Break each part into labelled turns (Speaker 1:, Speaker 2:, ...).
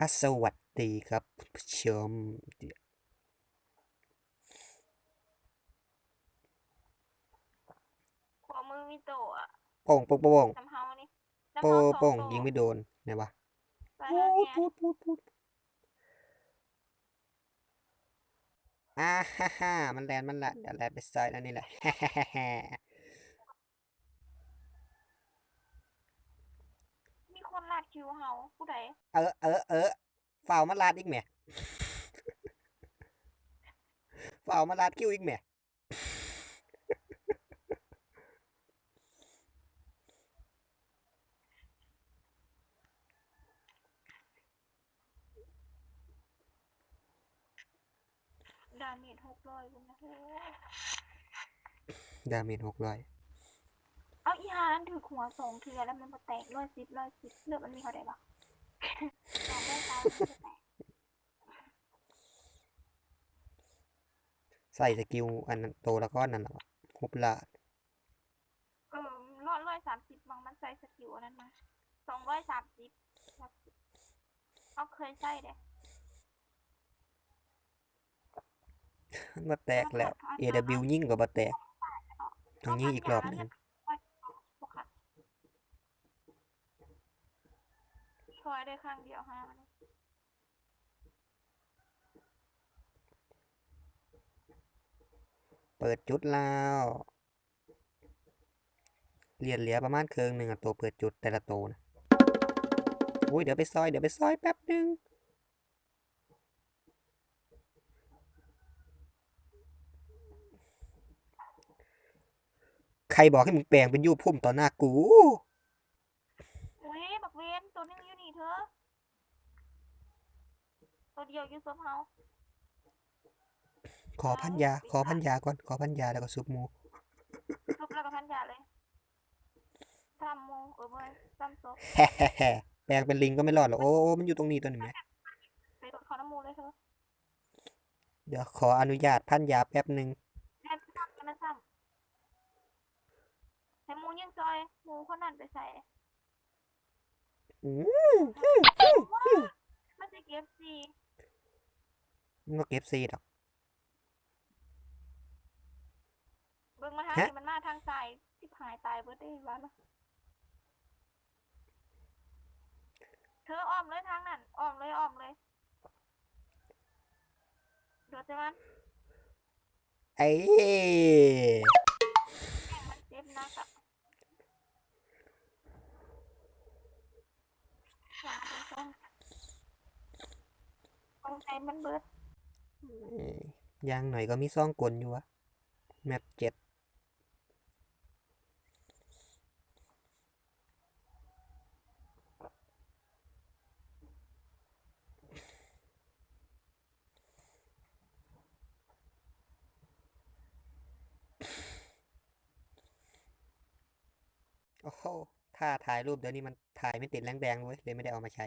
Speaker 1: อะสวัสดีครับผู้ชม
Speaker 2: ขวามือมีโตะอะ
Speaker 1: โป่งโป่งโป่ง
Speaker 2: น้ำเฮานี่
Speaker 1: โป่ง
Speaker 2: น้ำเฮาสอ
Speaker 1: โป่ง
Speaker 2: โตะ
Speaker 1: ยิงไม่โดนไหนวะ
Speaker 2: ไป
Speaker 1: พู
Speaker 2: หา
Speaker 1: ด
Speaker 2: แฮะ
Speaker 1: พูดพูดพูดอ่าฮ่าฮ่ามันแลนมันละเดี๋ยวแลนไปซ้ายแล้วนี่แหละฮ่าฮ่าฮ่าฮ่า
Speaker 2: มีคนลา ดคิวเฮาผู้ใด
Speaker 1: เออเออเออฝ่าวมาลาดอีกแหม่ฝ่าวมาลาดคิวอีกแหม่
Speaker 2: ดาเมจหกร้อยคุณนะโอ้
Speaker 1: ดาเมจหกร้อย
Speaker 2: เอานั้นถือหัวสองเทือแล้วมันมาแตกร้อยสิบร้อยสิบเลือดมันมีเท่าไหร่บ้างสองได้ตายมันจะแตก
Speaker 1: ใส่สกิลอันนั้นโตแล้วก็นั่นหละวะฮุบลาด
Speaker 2: เออร้อยร้อยสามสิบบางมันใส่สกิลอันนั้นมาสองร้อยสามสิบเอาเคยใส่เด้
Speaker 1: มันมาแตกแล้ว AW ยิ่งกว่าบ่แตกต้องยิงอีกรอบหนึ่ง
Speaker 2: บ่ค่ะ ช่วยได้ข้างเดียวฮะ
Speaker 1: เปิดจุดแล้วเหรียญเหลือประมาณเครื่องหนึ่งอะตัวเปิดจุดแต่ละตัวนะอุ้ยเดี๋ยวไปซอยเดี๋ยวไปซอยแป๊บหนึงใครบอกให้มึงแปลงเป็นยูพุ่มต่อหน้ากู
Speaker 2: อุ้ยบักเวนตัวนึงอยู่นี่เธอ ตัวเดียวอยู่ซบเฮา
Speaker 1: ขอพันยา ขอพันยาก่อน ขอพันยาแล้วก็ซุปหมู
Speaker 2: ซบแล้วก็พันยาเลยทำโมเออเว้ยซ้ำซบ
Speaker 1: แฮ่แฮ่แฮ่แปลงเป็นลิงก็ไม่รอดหรอกโอ้โอ้มันอยู่ตรงนี้ตัวนี้ไหม
Speaker 2: ไปโดดเขาน้ำมูเลยเธอ
Speaker 1: เดี๋ยวขออนุญาตพันยาแป๊บหนึ่ง
Speaker 2: แอบซ้ำกันนะซ้ำให้หมูยังจอยหมูคนนั้นไปใส่
Speaker 1: อู้
Speaker 2: ว้ามันจะเก็บสี
Speaker 1: มันก็เก็บซีดอก
Speaker 2: เบิ่งมาทาง
Speaker 1: ฮะ
Speaker 2: นี้มันมาทางซ้ายที่หายตายเบิดได้วะเนาะเธออ้อมเลยทางนั้นอ้อมเลยอ้อมเลยโดดใช่มัน
Speaker 1: ไอ้
Speaker 2: มันเจ็บนักอะสองสองสองใจมันเบิด
Speaker 1: ยางหน่อยก็มีซ่องกลอยู่วะ แมปเจ็ดโอ้โหถ้าถ่ายรูปเดี๋ยวนี้มันถ่ายไม่ติดแรงแดงเว้ยเลยไม่ได้เอามาใช้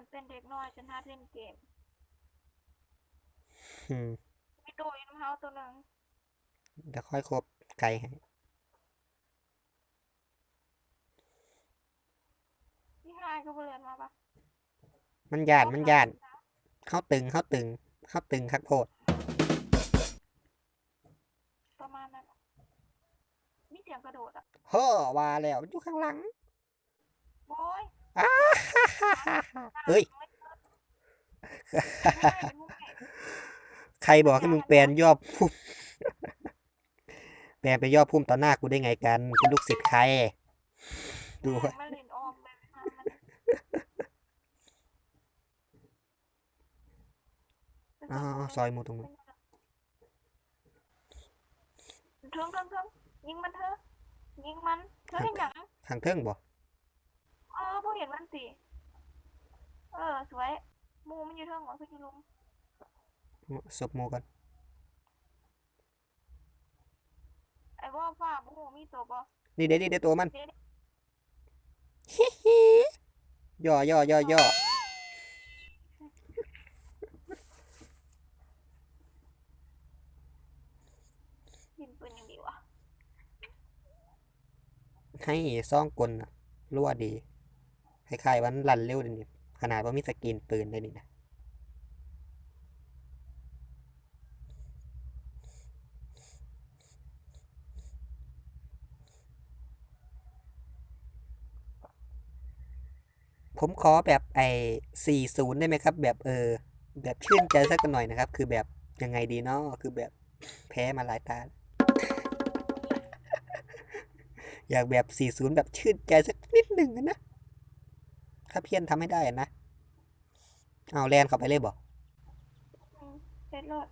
Speaker 2: ฉันเป็นเด็กน้อย ฉันหัดเล่นเกม
Speaker 1: อืม
Speaker 2: มีโดยน้ำเฮาตัวหนึ่ง
Speaker 1: เดี๋ยวค่อยครบไกลให้
Speaker 2: ที่ห้ายก็บ่เรียนมาปะ
Speaker 1: มันย่านมันย่านเข้าตึงเข้าตึงเข้าตึงคักโพด
Speaker 2: ประมาณนั้นอะมีเสียงกระโดดอะ
Speaker 1: เฮ้อว่าแล้วมันอยู่ข้างหลัง
Speaker 2: โอ้ย
Speaker 1: อ้าฮ่าฮ่าฮ่าฮ่าเฮ้ย
Speaker 2: ไม่เป็นผู้ใหญ่
Speaker 1: ใครบอกให้มึงแปลนยอบพุ่มแปลนไปยอบพุ่มต่อหน้ากูได้ไงกันเป็นลูกศิษย์ใคร ดู
Speaker 2: แม่
Speaker 1: วะ
Speaker 2: งมันเล่นออมเลยนะมัน
Speaker 1: อ๋อซอยหมูตรงนู้น
Speaker 2: เทิงเทิงเทิงยิงมันเถอะยิงมันเธอเห็นหยัง
Speaker 1: ทางเทิงบ่
Speaker 2: เออพวกเห็นมันสิ เออ สวยหมูมันอยู่เทิงหัวคือจิลุง
Speaker 1: ศพหมูกัน
Speaker 2: ไอ้ว่าฟ้าหมูมีตัวบ่
Speaker 1: นี่เดี๋ยวนี่เดี๋ยวตัวมัน
Speaker 2: เดี๋ยว
Speaker 1: ฮิฮิย่อย่อย่อย่อ
Speaker 2: ยิงปืนอย่างเดียวอะ
Speaker 1: ให้ซ่องกลน่ะรั่วดี คล้ายๆวันรันเร็วเดี๋ยวนี้ขนาดว่ามีสกรีนปืนได้นี่นะผมขอแบบไอ้สี่ศูนย์ได้ไหมครับ แบบเออ แบบชื่นใจสักหน่อยนะครับ คือแบบยังไงดีเนาะคือแบบแพ้มาหลายตา อยากแบบ40แบบชื่นใจสักนิดหนึ่งนะ ถ้าเพี้ยนทำให้ได้อะนะ เอาแลนเข้าไปเลยบอก
Speaker 2: อืมเสร็จรถ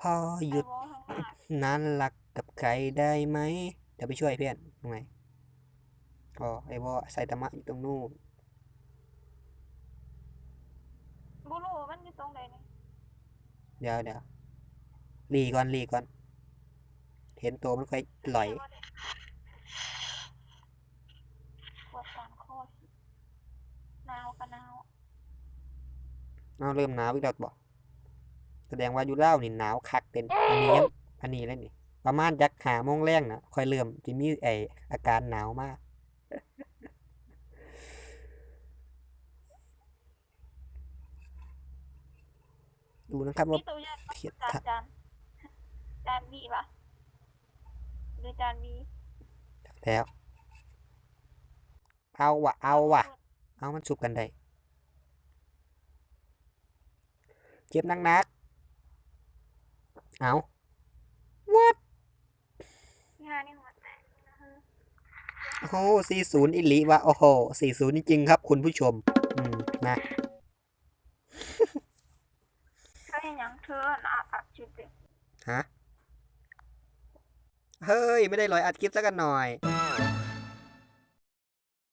Speaker 1: พอหยุด
Speaker 2: ไอ้วอข้างหน้า
Speaker 1: นั้นรักกับใครได้ไหมเดี๋ยวไปช่วยเพื่อนตรงไหนอ๋อไอ้วอไซตามะอยู่ตรงนู้น
Speaker 2: บูรูมันอยู่ตรงไหนเนี่ย
Speaker 1: เดี๋ยวเดี๋ยวรีก่อนรีก่อน เห็นตัวมันค่อยหลอย
Speaker 2: ปวดตามคอสิหนาวกับหนาว
Speaker 1: เอาเริ่มหนาวอีกแล้วบอกแสดงว่าอยู่เล่าวนี่หนาวคักเต็นอันนี้ยังอันนี้แล้วนี่ ประมาณจักหาโมงแรงนะค่อยเริ่มจะมีไออาการหนาวมากดูนะครับว่า
Speaker 2: มีตัวอย่าง
Speaker 1: เขียน
Speaker 2: จาน
Speaker 1: ทัด
Speaker 2: จานจานบีปะ หรือจานบี
Speaker 1: แล้ว เอาวะเอาวะเอามันสุบกันได้เจ็บนักๆเอา what
Speaker 2: งานนี่หัวแตกนะฮะ
Speaker 1: โอ้โหสี่ศูนย์อิลิวะ โอ้โหสี่ศูนย์จริงๆครับคุณผู้ชม อืม นะ
Speaker 2: ถ้าเห็นอย่างเธอน่ะอัดจุดเด็ก
Speaker 1: ฮะ เฮ้ย ไม่ได้ลอยอัดคลิปซะกันหน่อย